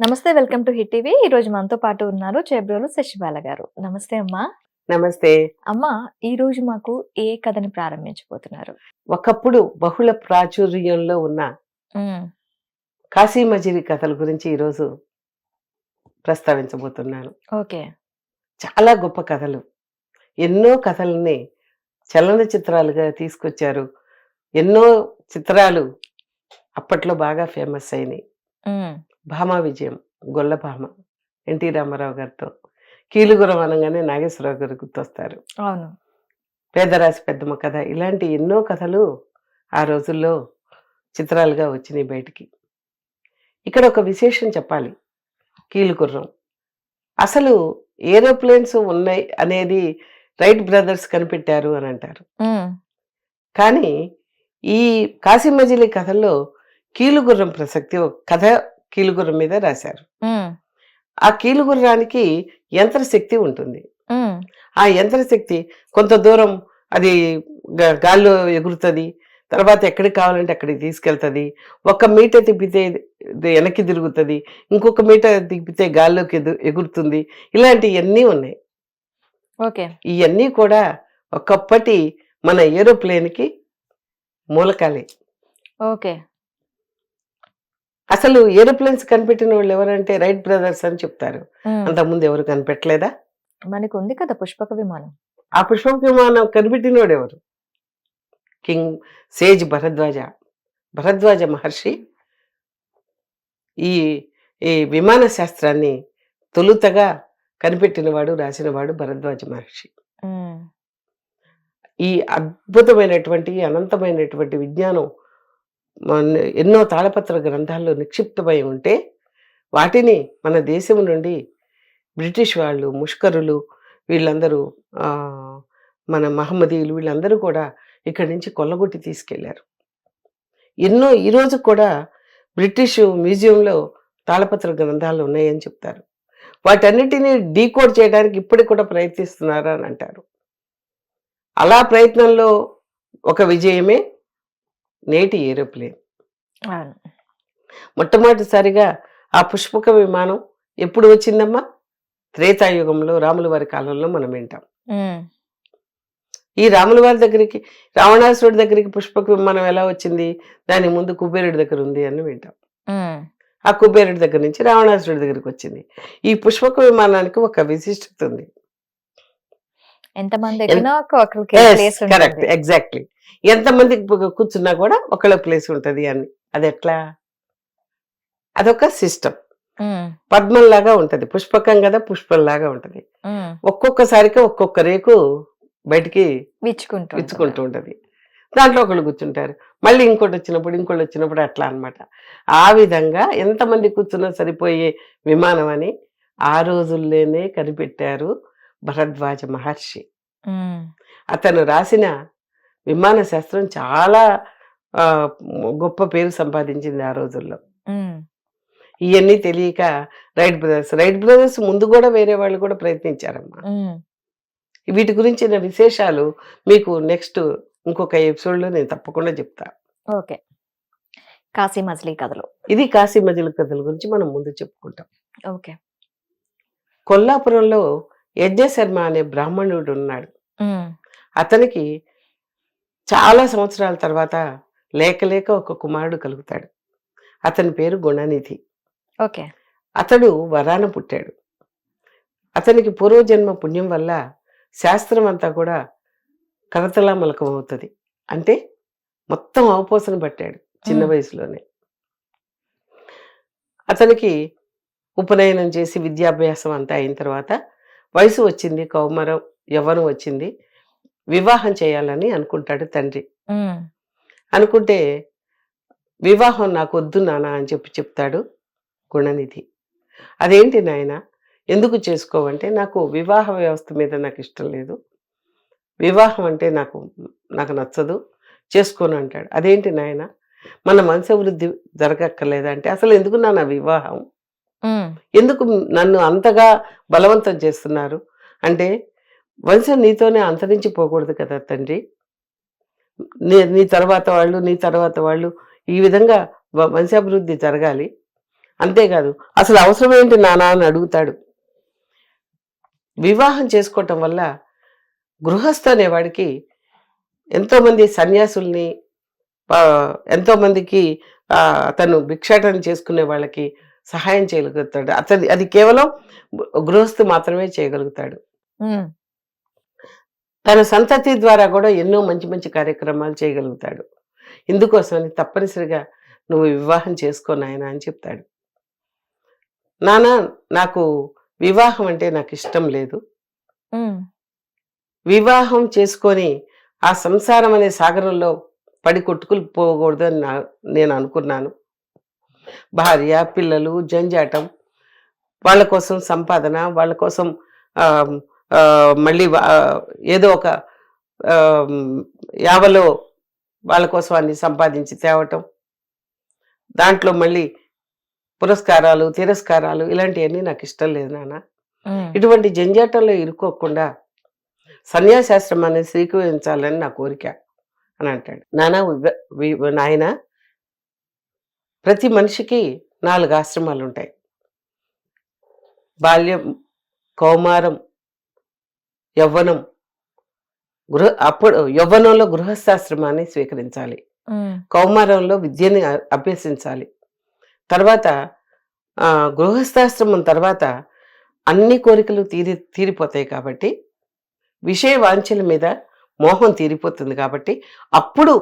నమస్తే welcome to hit TV. ఈ రోజు మనతో పాటు ఉన్నారు చేబ్రోలు శశిబాల గారు. నమస్తే అమ్మా. నమస్తే. అమ్మా ఈ రోజు మాకు ఏ కథని ప్రారంభించబోతున్నారు? ఒకప్పుడు బహుళ ప్రాచుర్యంలో ఉన్న ఉమ్, కాశీ మజిలీ కథల గురించి ఈరోజు ప్రస్తావించబోతున్నాను ఓకే. చాలా గొప్ప కథలు. ఎన్నో కథల్ని చలనచిత్రాలుగా తీసుకొచ్చారు. ఎన్నో చిత్రాలు అప్పట్లో బాగా ఫేమస్ అయినాయి. భామా విజయం గొల్ల భామ ఎన్టీ రామారావు గారితో. కీలుగురం అనగానే నాగేశ్వరరావు గారు గుర్తొస్తారు. అవును. పేదరాశి పెద్దమ్మ కథ. ఇలాంటి ఎన్నో కథలు ఆ రోజుల్లో చిత్రాలుగా వచ్చినాయి బయటికి. ఇక్కడ ఒక విశేషం చెప్పాలి. కీలుగుర్రం. అసలు ఏరోప్లేన్స్ ఉన్నాయి అనేది రైట్ బ్రదర్స్ కనిపెట్టారు అని అంటారు. కానీ ఈ కాశీమజిలీ కథల్లో కీలుగుర్రం ప్రసక్తి ఒక కథ కీలుగుర్రం మీద రాశారు. ఆ కీలుగుర్రానికి యంత్రశక్తి ఉంటుంది. ఆ యంత్రశక్తి కొంత దూరం అది గాల్లో ఎగురుతుంది తర్వాత ఎక్కడికి కావాలంటే అక్కడికి తీసుకెళ్తుంది ఒక మీటర్ తిప్పితే వెనక్కి తిరుగుతుంది ఇంకొక మీటర్ తిప్పితే గాల్లోకి ఎగురుతుంది ఇలాంటివన్నీ ఉన్నాయి. ఓకే. ఇవన్నీ కూడా ఒకప్పటి మన ఏరోప్లేన్కి మూలకాలే. ఓకే. అసలు ఏరోప్లేన్స్ కనిపెట్టిన వాళ్ళు ఎవరంటే రైట్ బ్రదర్స్ అని చెప్తారు. అంతకుముందు ఎవరు కనిపెట్టలేదా? మనకు ఉంది కదా పుష్పక విమానం. ఆ పుష్పక విమానం కనిపెట్టినోడు ఎవరు? King sage Bharadwaja. భరద్వాజ మహర్షి ఈ ఈ విమాన శాస్త్రాన్ని తొలుతగా కనిపెట్టినవాడు రాసినవాడు భరద్వాజ మహర్షి. ఈ అద్భుతమైనటువంటి అనంతమైనటువంటి విజ్ఞానం ఎన్నో తాళపత్ర గ్రంథాల్లో నిక్షిప్తమై ఉంటే వాటిని మన దేశం నుండి బ్రిటిష్ వాళ్ళు ముష్కరులు వీళ్ళందరూ మన మహమ్మదీయులు వీళ్ళందరూ కూడా ఇక్కడి నుంచి కొల్లగొట్టి తీసుకెళ్ళారు. ఎన్నో ఈరోజు కూడా బ్రిటిష్ మ్యూజియంలో తాళపత్ర గ్రంథాలు ఉన్నాయని చెప్తారు. వాటన్నిటినీ డీకోడ్ చేయడానికి ఇప్పటికి కూడా ప్రయత్నిస్తున్నారా అని అంటారు. అలా ప్రయత్నంలో ఒక విజయమే నేటి ఏరోప్లేన్. అవును. మొట్టమొదటిసారిగా ఆ పుష్పక విమానం ఎప్పుడు వచ్చిందమ్మా? త్రేతాయుగంలో రాముల వారి కాలంలో మనం వింటాం. ఈ రాముల వారి దగ్గరికి రావణాసురుడి దగ్గరికి పుష్పక విమానం ఎలా వచ్చింది? దాని ముందు కుబేరుడి దగ్గర ఉంది అని వింటాం. ఆ కుబేరుడి దగ్గర నుంచి రావణాసురుడి దగ్గరికి వచ్చింది. ఈ పుష్పక విమానానికి ఒక విశిష్టత ఉంది. ఎంతమంది కరెక్ట్ ఎగ్జాక్ట్లీ ఎంతమంది కూర్చున్నా కూడా ఒకళ్ళ ప్లేస్ ఉంటది అని. అది ఎట్లా అదొక సిస్టమ్ పద్మంలాగా ఉంటది. పుష్పకం కదా పుష్పంలాగా ఉంటది. ఒక్కొక్కసారికి ఒక్కొక్క రేకు బయటికి విచ్చుకుంటూ ఇచ్చుకుంటూ ఉంటది. దాంట్లో ఒకళ్ళు కూర్చుంటారు. మళ్ళీ ఇంకోటి వచ్చినప్పుడు ఇంకోటి వచ్చినప్పుడు అట్లా అన్నమాట. ఆ విధంగా ఎంతమంది కూర్చున్నా సరిపోయే విమానం అని ఆ రోజుల్లోనే కనిపెట్టారు భరద్వాజ మహర్షి. అతను రాసిన విమాన శాస్త్రం చాలా గొప్ప పేరు సంపాదించింది ఆ రోజుల్లో. ఇవన్నీ తెలియక రైట్ బ్రదర్స్ రైట్ బ్రదర్స్ ముందు కూడా వేరే వాళ్ళు కూడా ప్రయత్నించారమ్మా వీటి గురించిన విశేషాలు మీకు నెక్స్ట్ ఇంకొక ఎపిసోడ్లో నేను తప్పకుండా చెప్తా. ఓకే. కాశీ మజిలీ కథలు. ఇది కాశీ మజిల కథల గురించి మనం ముందు చెప్పుకుంటాం. ఓకే. కొల్లాపురంలో యజ్ఞ శర్మ అనే బ్రాహ్మణుడు ఉన్నాడు. అతనికి చాలా సంవత్సరాల తర్వాత లేక లేక ఒక కుమారుడు కలుగుతాడు. అతని పేరు గుణనిధి. ఓకే. అతడు వరాన పుట్టాడు. అతనికి పూర్వజన్మ పుణ్యం వల్ల శాస్త్రం అంతా కూడా కరతలామలకం అవుతుంది అంటే మొత్తం అవపోసన పట్టాడు చిన్న. వయసులోనే. అతనికి ఉపనయనం చేసి విద్యాభ్యాసం అంతా అయిన తర్వాత వయసు వచ్చింది కౌమరం యవ్వనం వచ్చింది. వివాహం చేయాలని అనుకుంటాడు తండ్రి. అనుకుంటే వివాహం నాకు వద్దు నాన్న అని చెప్పి చెప్తాడు గుణనిధి. అదేంటి నాయన? ఎందుకు చేసుకోవంటే నాకు వివాహ వ్యవస్థ మీద నాకు ఇష్టం లేదు. వివాహం అంటే నాకు నాకు నచ్చదు. చేసుకోను అంటాడు. అదేంటి నాయన? మన వంశవృద్ధి జరగక్కర్లేదా? అంటే అసలు ఎందుకు నాన్న వివాహం? ఎందుకు నన్ను అంతగా బలవంతం చేస్తున్నారు? అంటే వంశం నీతోనే అంతరించిపోకూడదు కదా తండ్రి. నీ నీ తర్వాత వాళ్ళు నీ తర్వాత వాళ్ళు ఈ విధంగా వంశాభివృద్ధి జరగాలి. అంతేకాదు అసలు అవసరం ఏంటి నానా అని అడుగుతాడు. వివాహం చేసుకోవటం వల్ల గృహస్థ అనేవాడికి ఎంతోమంది సన్యాసుల్ని ఎంతోమందికి అతను భిక్షాటన చేసుకునే వాళ్ళకి సహాయం చేయగలుగుతాడు. అతని అది కేవలం గృహస్థు మాత్రమే చేయగలుగుతాడు. తన సంతతి ద్వారా కూడా ఎన్నో మంచి మంచి కార్యక్రమాలు చేయగలుగుతాడు. ఇందుకోసమని తప్పనిసరిగా నువ్వు వివాహం చేసుకో నాయనా అని చెప్తాడు. నానా నాకు వివాహం అంటే నాకు ఇష్టం లేదు. వివాహం చేసుకొని ఆ సంసారం అనే సాగరంలో పడి కొట్టుకులు పోకూడదు అని నేను అనుకున్నాను. భార్య పిల్లలు జంజాటం వాళ్ళ కోసం సంపాదన వాళ్ళ కోసం మళ్ళీ ఏదో ఒక యావలో వాళ్ళ కోసం అన్ని సంపాదించి తేవటం. దాంట్లో మళ్ళీ పురస్కారాలు తిరస్కారాలు ఇలాంటివన్నీ నాకు ఇష్టం లేదు నాన్న. ఇటువంటి జంజాటంలో ఇరుక్కోకుండా సన్యాసాశ్రమాన్ని స్వీకరించాలని నా కోరిక అని అంటాడు. నానా నాయన ప్రతి మనిషికి నాలుగు ఆశ్రమాలు ఉంటాయి బాల్యం కౌమారం యవ్వనం. గృహ అప్పుడు యవ్వనంలో గృహస్థాశ్రమాన్ని స్వీకరించాలి. కౌమారంలో విద్యని అభ్యసించాలి. తర్వాత గృహస్థాశ్రమం తర్వాత అన్ని కోరికలు తీరి తీరిపోతాయి కాబట్టి విషయ వాంఛల మీద మోహం తీరిపోతుంది కాబట్టి అప్పుడు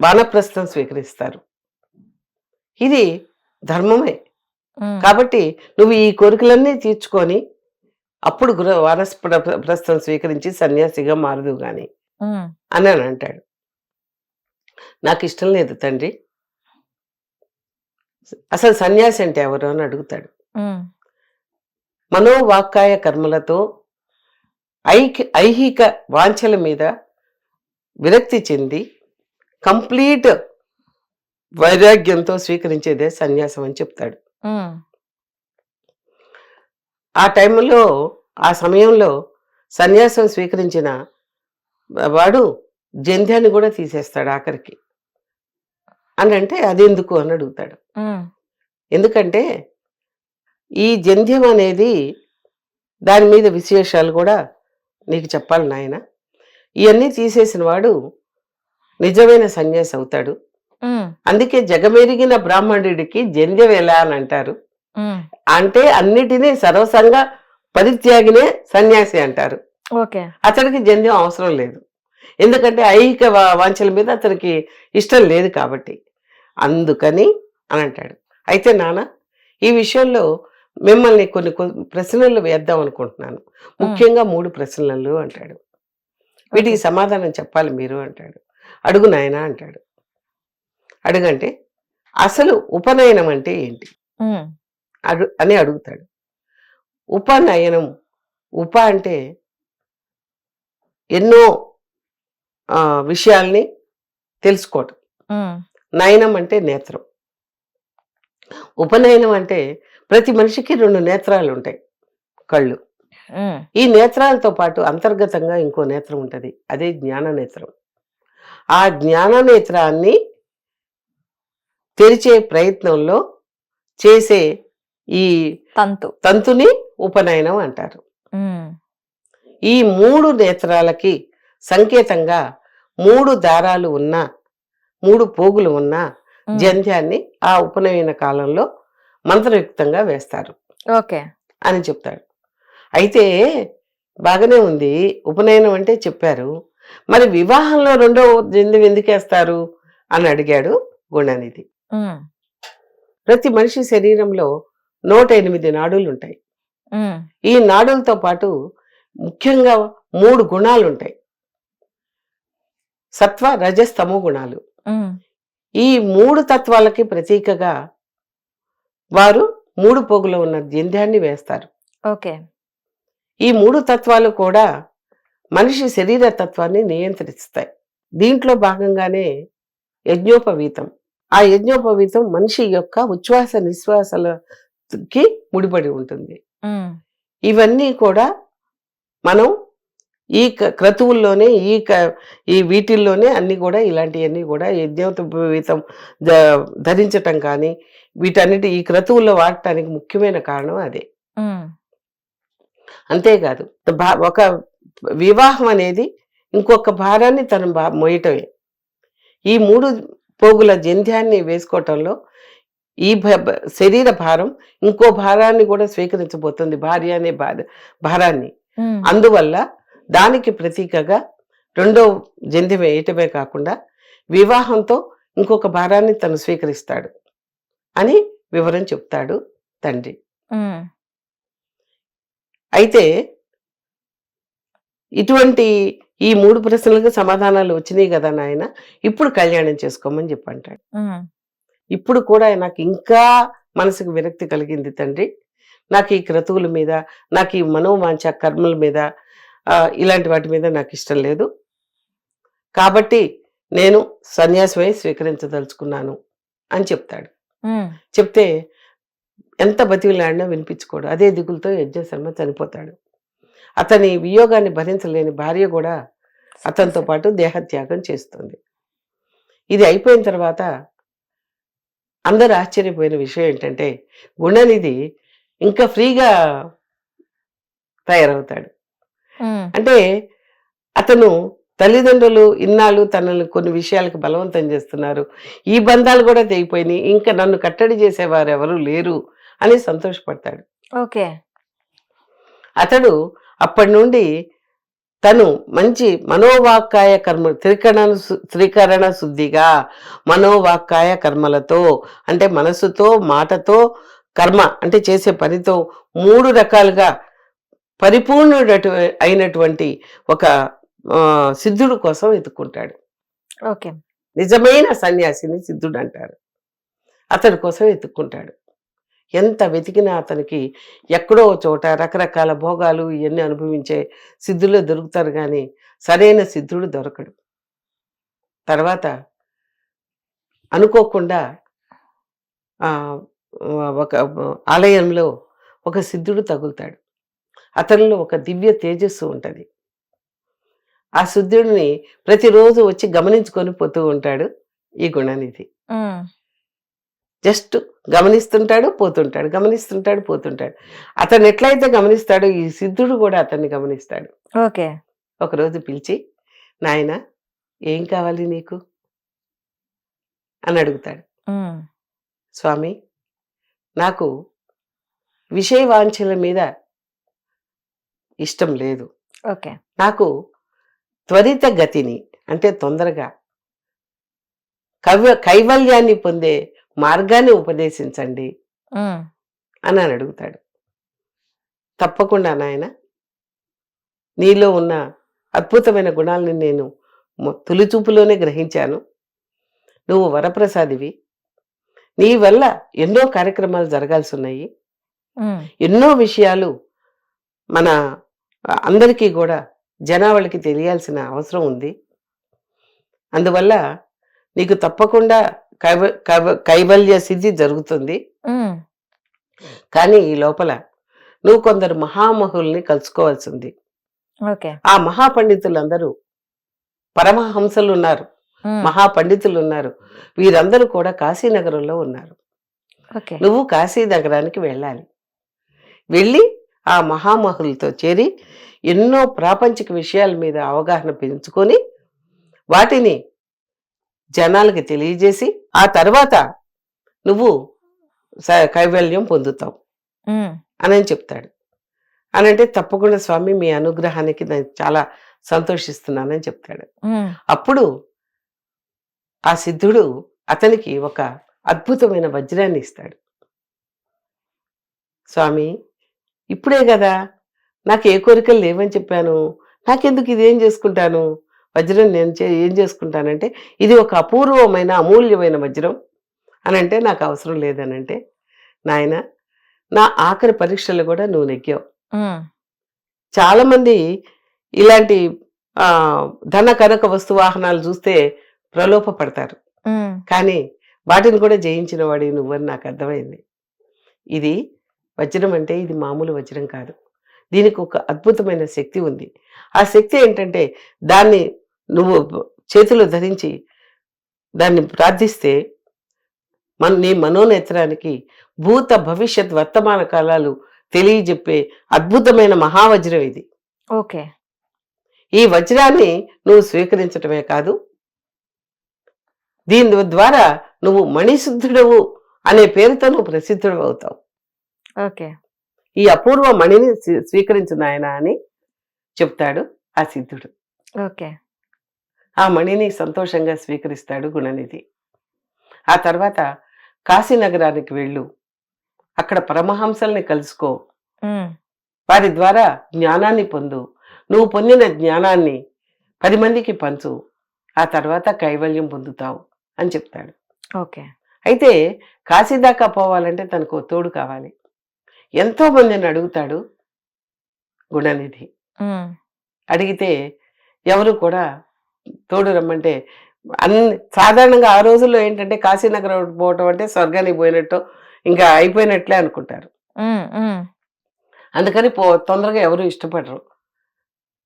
వానప్రస్థం స్వీకరిస్తారు. ఇది ధర్మమే. కాబట్టి నువ్వు ఈ కోరికలన్నీ తీర్చుకొని అప్పుడు గృహ వానస్ ప్రస్థం స్వీకరించి సన్యాసిగా మారదు గాని. అని అని అంటాడు. నాకు ఇష్టం లేదు తండ్రి. అసలు సన్యాసి అంటే ఎవరు అని అడుగుతాడు. ఉమ్, మనోవాక్కాయ కర్మలతో ఐకి ఐహిక వాంఛల మీద విరక్తి చెంది కంప్లీట్ వైరాగ్యంతో స్వీకరించేదే సన్యాసం అని చెప్తాడు. ఆ టైంలో ఆ సమయంలో సన్యాసం స్వీకరించిన వాడు జంధ్యాన్ని కూడా తీసేస్తాడు ఆఖరికి. అని అంటే అదెందుకు అని అడుగుతాడు. ఎందుకంటే ఈ జంధ్యం అనేది దాని మీద విశేషాలు కూడా నీకు చెప్పాలి నాయన. ఇవన్నీ తీసేసిన వాడు నిజమైన సన్యాసి అవుతాడు. అందుకే జగమెరిగిన బ్రాహ్మణుడికి జంధ్యం ఎలా అని అంటారు. అంటే అన్నిటినీ సర్వసంగా పరిత్యాగినే సన్యాసి అంటారు. ఓకే. అతనికి జంధ్యం అవసరం లేదు. ఎందుకంటే ఐహిక వాంఛల మీద అతనికి ఇష్టం లేదు కాబట్టి. అందుకని అని అంటాడు. అయితే నాన్న ఈ విషయంలో మిమ్మల్ని కొన్ని ప్రశ్నలు వేద్దాం అనుకుంటున్నాను. ముఖ్యంగా మూడు ప్రశ్నలు అంటాడు. వీటికి సమాధానం చెప్పాలి మీరు అంటాడు. అడుగు నాయనా అంటాడు. అడుగంటే అసలు ఉపనయనం అంటే ఏంటి? అడు అని అడుగుతాడు. ఉపనయనం ఉప అంటే ఎన్నో విషయాల్ని తెలుసుకోవటం. నయనం అంటే నేత్రం. ఉపనయనం అంటే ప్రతి మనిషికి రెండు నేత్రాలు ఉంటాయి కళ్ళు. ఈ నేత్రాలతో పాటు అంతర్గతంగా ఇంకో నేత్రం ఉంటుంది అదే జ్ఞాన నేత్రం. ఆ జ్ఞాన నేత్రాన్ని తెరిచే ప్రయత్నంలో చేసే ఈ తంతు. తంతుని ఉపనయనం అంటారు. ఈ మూడు నేత్రాలకి సంకేతంగా మూడు దారాలు ఉన్న మూడు పోగులు ఉన్న జంధ్యాన్ని ఆ ఉపనయన కాలంలో మంత్రయుక్తంగా వేస్తారు. ఓకే. అని చెప్తాడు. అయితే బాగానే ఉంది. ఉపనయనం అంటే చెప్పారు. మరి వివాహంలో రెండో జంధ్యం ఎందుకు వేస్తారు? అని అడిగాడు గుణనిధి. ప్రతి మనిషి శరీరంలో నూట ఎనిమిది నాడులు ఉంటాయి ఈ నాడులతో పాటు ముఖ్యంగా మూడు గుణాలు ఉంటాయి సత్వ రజస్తమో గుణాలు. ఈ మూడు తత్వాలకి ప్రతీకగా వారు మూడు పోగులో ఉన్న జంధ్యాన్ని వేస్తారు. ఓకే. ఈ మూడు తత్వాలు కూడా మనిషి శరీర తత్వాన్ని నియంత్రిస్తాయి. దీంట్లో భాగంగానే యజ్ఞోపవీతం. ఆ యజ్ఞోపవీతం మనిషి యొక్క ఉచ్ఛ్వాస నిశ్వాసలకి ముడిపడి ఉంటుంది. ఇవన్నీ కూడా మనం ఈ క- క్రతువుల్లోనే ఈ క- ఈ వీటిల్లోనే అన్ని కూడా ఇలాంటివన్నీ కూడా యజ్ఞోపవీతం ధరించటం కానీ వీటన్నిటి ఈ క్రతువుల్లో వాడటానికి ముఖ్యమైన కారణం అదే. అంతేకాదు ఒక వివాహం అనేది ఇంకొక భారాన్ని తను మోయటమే. ఈ మూడు పోగుల జంధ్యాన్ని వేసుకోవటంలో ఈ శరీర భారం ఇంకో భారాన్ని కూడా స్వీకరించబోతుంది. భార్య అనే భార భారాన్ని. అందువల్ల దానికి ప్రతీకగా రెండో జంధ్యం వేయటమే కాకుండా వివాహంతో ఇంకొక భారాన్ని తను స్వీకరిస్తాడు అని వివరం చెప్తాడు తండ్రి. అయితే ఇటువంటి ఈ మూడు ప్రశ్నలకు సమాధానాలు వచ్చినాయి కదా నాయన? ఇప్పుడు కళ్యాణం చేసుకోమని చెప్పి అంటాడు ఉమ్, ఇప్పుడు కూడా నాకు ఇంకా మనసుకు విరక్తి కలిగింది తండ్రి. నాకు ఈ క్రతువుల మీద నాకు ఈ మనోవాంఛ కర్మల మీద ఇలాంటి వాటి మీద నాకు ఇష్టం లేదు. కాబట్టి నేను సన్యాసమై స్వీకరించదలుచుకున్నాను అని చెప్తాడు. చెప్తే ఎంత బతికిలాడినా వినిపించుకోడు. అదే దిగులతో యజ్ఞ శర్మ చనిపోతాడు. అతని వియోగాన్ని భరించలేని భార్య కూడా అతనితో పాటు దేహత్యాగం చేస్తుంది. ఇది అయిపోయిన తర్వాత అందరు ఆశ్చర్యపోయిన విషయం ఏంటంటే గుణనిధి ఇంకా ఫ్రీగా తయారవుతాడు. అంటే అతను తల్లిదండ్రులు ఇన్నాళ్ళు తనని కొన్ని విషయాలకు బలవంతం చేస్తున్నారు. ఈ బంధాలు కూడా తెగిపోయినాయి. ఇంకా నన్ను కట్టడి చేసేవారు ఎవరు లేరు అని సంతోషపడతాడు. ఓకే. అతడు అప్పటి నుండి తను మంచి మనోవాక్కాయ కర్మ త్రికరణ త్రికరణ శుద్ధిగా మనోవాక్కాయ కర్మలతో అంటే మనసుతో మాటతో కర్మ అంటే చేసే పనితో మూడు రకాలుగా పరిపూర్ణుడటు అయినటువంటి ఒక సిద్ధుడు కోసం వెతుక్కుంటాడు. ఓకే. నిజమైన సన్యాసిని సిద్ధుడు అంటారు అతడి కోసం వెతుక్కుంటాడు. ఎంత వెతికినా అతనికి ఎక్కడో చోట రకరకాల భోగాలు ఇవన్నీ అనుభవించే సిద్ధులే దొరుకుతారు కానీ సరైన సిద్ధుడు దొరకడు. తర్వాత అనుకోకుండా ఒక ఆలయంలో ఒక సిద్ధుడు తగులుతాడు. అతనిలో ఒక దివ్య తేజస్సు ఉంటుంది. ఆ సిద్ధుడిని ప్రతిరోజు వచ్చి గమనించుకొని పోతూ ఉంటాడు ఈ గుణనిధి. జస్ట్ గమనిస్తుంటాడు పోతుంటాడు. గమనిస్తుంటాడు పోతుంటాడు. అతను ఎట్లయితే గమనిస్తాడో ఈ సిద్ధుడు కూడా అతన్ని గమనిస్తాడు. ఓకే. ఒకరోజు పిలిచి నాయన ఏం కావాలి నీకు? అని అడుగుతాడు. స్వామి నాకు విషయ వాంఛల మీద ఇష్టం లేదు. ఓకే. నాకు త్వరిత గతిని అంటే తొందరగా కవ్య కైవల్యాన్ని పొందే మార్గాన్ని ఉపదేశించండి అని అని అడుగుతాడు. తప్పకుండా నాయన నీలో ఉన్న అద్భుతమైన గుణాలను నేను తొలిచూపులోనే గ్రహించాను. నువ్వు వరప్రసాదివి. నీ వల్ల ఎన్నో కార్యక్రమాలు జరగాల్సి ఉన్నాయి ఎన్నో విషయాలు మన అందరికీ కూడా జనావళికి తెలియాల్సిన అవసరం ఉంది. అందువల్ల నీకు తప్పకుండా కైవల్య సిద్ధి జరుగుతుంది. కానీ ఈ లోపల నువ్వు కొందరు మహామహుల్ని కలుసుకోవాల్సి ఉంది ఓకే. ఆ మహాపండితులందరూ పరమహంసలు ఉన్నారు మహాపండితులు ఉన్నారు వీరందరూ కూడా కాశీనగరంలో ఉన్నారు. నువ్వు కాశీ నగరానికి వెళ్ళాలి. వెళ్ళి ఆ మహామహులతో చేరి ఎన్నో ప్రాపంచిక విషయాల మీద అవగాహన పెంచుకొని వాటిని జనాలకి తెలియజేసి ఆ తర్వాత నువ్వు కైవల్యం పొందుతావు అని అని చెప్తాడు. అని అంటే తప్పకుండా స్వామి మీ అనుగ్రహానికి నేను చాలా సంతోషిస్తున్నానని చెప్తాడు. అప్పుడు ఆ సిద్ధుడు అతనికి ఒక అద్భుతమైన వజ్రాన్ని ఇస్తాడు. స్వామి ఇప్పుడే కదా నాకు ఏ కోరికలు లేవని చెప్పాను. నాకెందుకు ఇది చేసుకుంటాను? వజ్రం నేను చే- ఏం చేసుకుంటానంటే ఇది ఒక అపూర్వమైన అమూల్యమైన వజ్రం అని అంటే నాకు అవసరం లేదనంటే నాయన నా ఆఖరి పరీక్షలు కూడా నువ్వు నెగ్గావు. ఉమ్, చాలా మంది ఇలాంటి ధన కనక వస్తు వాహనాలు చూస్తే ప్రలోభ పడతారు కానీ వాటిని కూడా జయించిన వాడి నువ్వని నాకు అర్థమైంది. ఇది వజ్రం అంటే ఇది మామూలు వజ్రం కాదు. దీనికి ఒక అద్భుతమైన శక్తి ఉంది. ఆ శక్తి ఏంటంటే దాన్ని నువ్వు చేతిలో ధరించి దాన్ని ప్రార్థిస్తే మన నీ మనోనేత్రానికి భూత భవిష్యత్ వర్తమాన కాలాలు తెలియజెప్పే అద్భుతమైన మహావజ్రం ఇది. ఓకే. ఈ వజ్రాన్ని నువ్వు స్వీకరించటమే కాదు దీని ద్వారా నువ్వు మణిశుద్ధుడవు అనే పేరుతో నువ్వు ప్రసిద్ధుడు అవుతావు. ఓకే. ఈ అపూర్వ మణిని స్వీ- స్వీకరించు నాయన అని చెప్తాడు ఆ సిద్ధుడు. ఓకే. ఆ మణిని సంతోషంగా స్వీకరిస్తాడు గుణనిధి. ఆ తర్వాత కాశీనగరానికి వెళ్ళు. అక్కడ పరమహంసల్ని కలుసుకో. వారి ద్వారా జ్ఞానాన్ని పొందు. నువ్వు పొందిన జ్ఞానాన్ని పది మందికి పంచు. ఆ తర్వాత కైవల్యం పొందుతావు అని చెప్తాడు. ఓకే. అయితే కాశీ దాకా పోవాలంటే తనకు తోడు కావాలి. ఎంతో మందిని అడుగుతాడు గుణనిధి. అడిగితే ఎవరు కూడా తోడు రమ్మంటే అన్ని సాధారణంగా ఆ రోజుల్లో ఏంటంటే కాశీనగరం పోవటం అంటే స్వర్గానికి పోయినట్టు ఇంకా అయిపోయినట్లే అనుకుంటారు. అందుకని పో తొందరగా ఎవరు ఇష్టపడరు.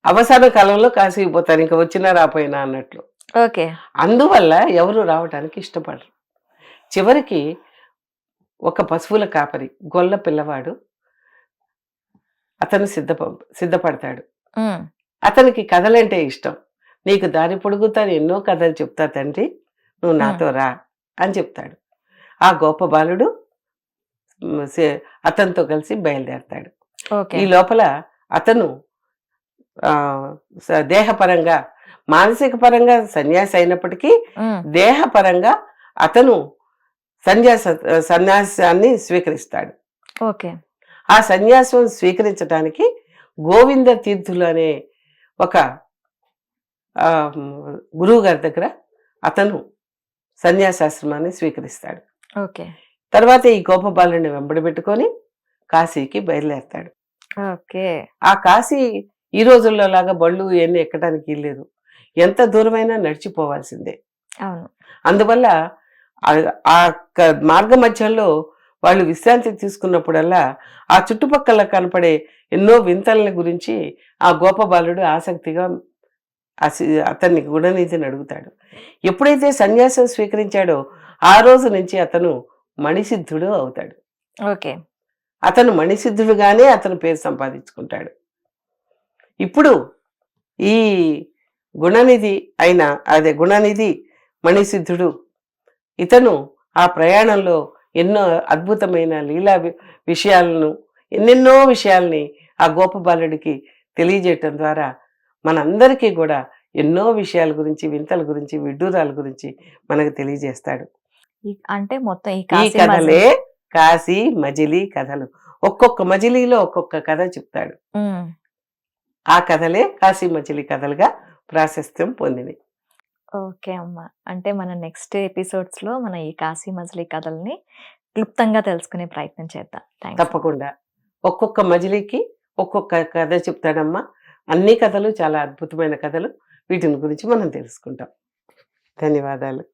అవసాన కాలంలో కాశీకి పోతారు ఇంకా వచ్చినా రాపోయినా అన్నట్లు. ఓకే. అందువల్ల ఎవరు రావడానికి ఇష్టపడరు. చివరికి ఒక పశువుల కాపరి గొల్ల పిల్లవాడు అతను సిద్ధప సిద్ధపడతాడు. అతనికి కథలంటే ఇష్టం. నీకు దారి పొడుగుతాను ఎన్నో కథలు చెప్తా తండ్రి నువ్వు నాతో రా అని చెప్తాడు. ఆ గోప బాలుడు అతనితో కలిసి బయలుదేరతాడు. ఈ లోపల అతను దేహపరంగా మానసిక పరంగా సన్యాసి అయినప్పటికీ దేహపరంగా అతను సన్యాస సన్యాసాన్ని స్వీకరిస్తాడు. ఓకే. ఆ సన్యాసం స్వీకరించడానికి గోవింద తీర్థులు అనే ఒక గురువు గారి దగ్గర అతను సన్యాసాశ్రమాన్ని స్వీకరిస్తాడు. ఓకే. తర్వాత ఈ గోపబాలుని వెంబడి పెట్టుకొని కాశీకి బయలుదేరతాడు. ఓకే. ఆ కాశీ ఈ రోజుల్లో లాగా బళ్ళు ఇవన్నీ ఎక్కడానికి లేదు ఎంత దూరమైనా నడిచిపోవాల్సిందే. అవును. అందువల్ల ఆ- మార్గ మధ్యంలో వాళ్ళు విశ్రాంతి తీసుకున్నప్పుడల్లా ఆ చుట్టుపక్కల కనపడే ఎన్నో వింతల గురించి ఆ గోపబాలుడు ఆసక్తిగా అతన్ని గుణనీతిని అడుగుతాడు. ఎప్పుడైతే సన్యాసం స్వీకరించాడో ఆ రోజు నుంచి అతను మణిసిద్ధుడు అవుతాడు. ఓకే. అతను మణిసిద్ధుడుగానే అతను పేరు సంపాదించుకుంటాడు. ఇప్పుడు ఈ గుణనిధి అయిన అదే గుణనిధి మణిసిద్ధుడు ఇతను ఆ ప్రయాణంలో ఎన్నో అద్భుతమైన లీలా విషయాలను ఎన్నెన్నో విషయాల్ని ఆ గోపబాలుడికి తెలియజేయటం ద్వారా మనందరికీ కూడా ఎన్నో విషయాల గురించి వింతల గురించి విడ్డూరాల గురించి మనకు తెలియజేస్తాడు. అంటే మొత్తం ఈ కథలే కాశీ మజిలీ కథలు. ఒక్కొక్క మజిలీలో ఒక్కొక్క కథ చెప్తాడు. ఆ కథలే కాశీ మజిలీ కథలుగా ప్రాశస్త్యం పొందినవి. ఓకే అమ్మ. అంటే మన నెక్స్ట్ ఎపిసోడ్స్లో మన ఈ కాశీ మజిలీ కథల్ని క్లుప్తంగా తెలుసుకునే ప్రయత్నం చేద్దాం. థ్యాంక్స్ తప్పకుండా. ఒక్కొక్క మజిలీకి ఒక్కొక్క కథ చెప్తాడమ్మా. అన్ని కథలు చాలా అద్భుతమైన కథలు. వీటిని గురించి మనం తెలుసుకుంటాం. ధన్యవాదాలు.